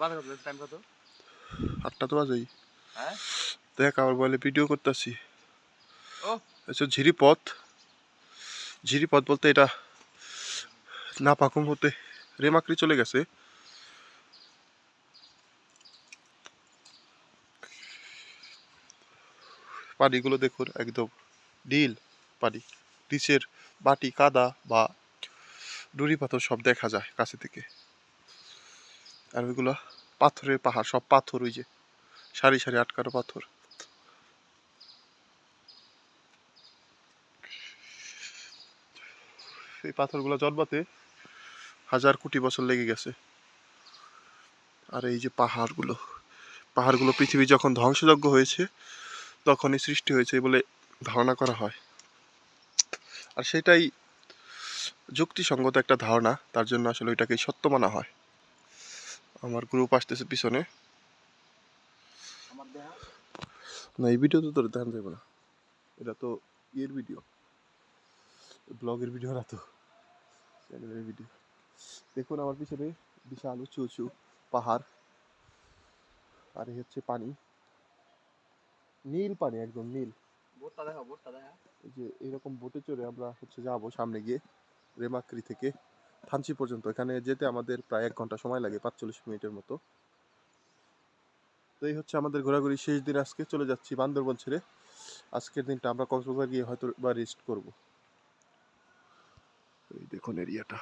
বাধা কত? টাইম কত? আটটা তো বাজেই। হ্যাঁ? দেখ আবার বলে ভিডিও করতেছি। ও। আচ্ছা ঝিরিপথ। ঝিরিপথ বলতে এটা না পাকুম হতে রেমাকড়ি চলে গেছে। পানিগুলো দেখুন একদম নীল পানি। নিচের বাটি কাদা বা নুড়ি পাথর সব দেখা যায় কাছে থেকে। আর ওইগুলো পাথরের পাহাড়, সব পাথর ওই যে, সারি সারি আটকানো পাথর। এই পাথরগুলো জন্মাতে হাজার কোটি বছর লেগে গেছে। আর এই যে পাহাড়গুলো পাহাড়গুলো পৃথিবী যখন ধ্বংসযজ্ঞ হয়েছে, তখনই সৃষ্টি হয়েছে বলে ধারণা করা হয়। আর সেটাই যুক্তিসঙ্গত একটা ধারণা, তার জন্য আসলে ওইটাকে সত্য মানা হয়। আমার গ্রুপ আসতেছে পিছনে। না এই ভিডিও তো তোর দেখা যাবে না। এটা তো ইয়ের ভিডিও ব্লগের ভিডিও না তো। চ্যানেলের ভিডিও দেখুন আমার পিছনে বিশাল উঁচু উঁচু পাহাড়। আর এই হচ্ছে পানি। নীল পানি একদম নীল। বোটটা দেখা বোটটা দেখা এই যে এরকম বোটে চড়ে আমরা হচ্ছে যাব সামনে গিয়ে রেমাক্রি থেকে। থানচি পর্যন্ত। এখানে যেতে আমাদের প্রায় এক ঘণ্টা সময় লাগে, পাঁচচল্লিশ মিনিটের মতো। তো এই হচ্ছে আমাদের ঘোরাঘুরি শেষ দিন আজকে, চলে যাচ্ছি বান্দরবন ছেড়ে। আজকের দিনটা আমরা কক্সবাজার গিয়ে হয়তো বা রেস্ট করব। এই দেখুন এরিয়াটা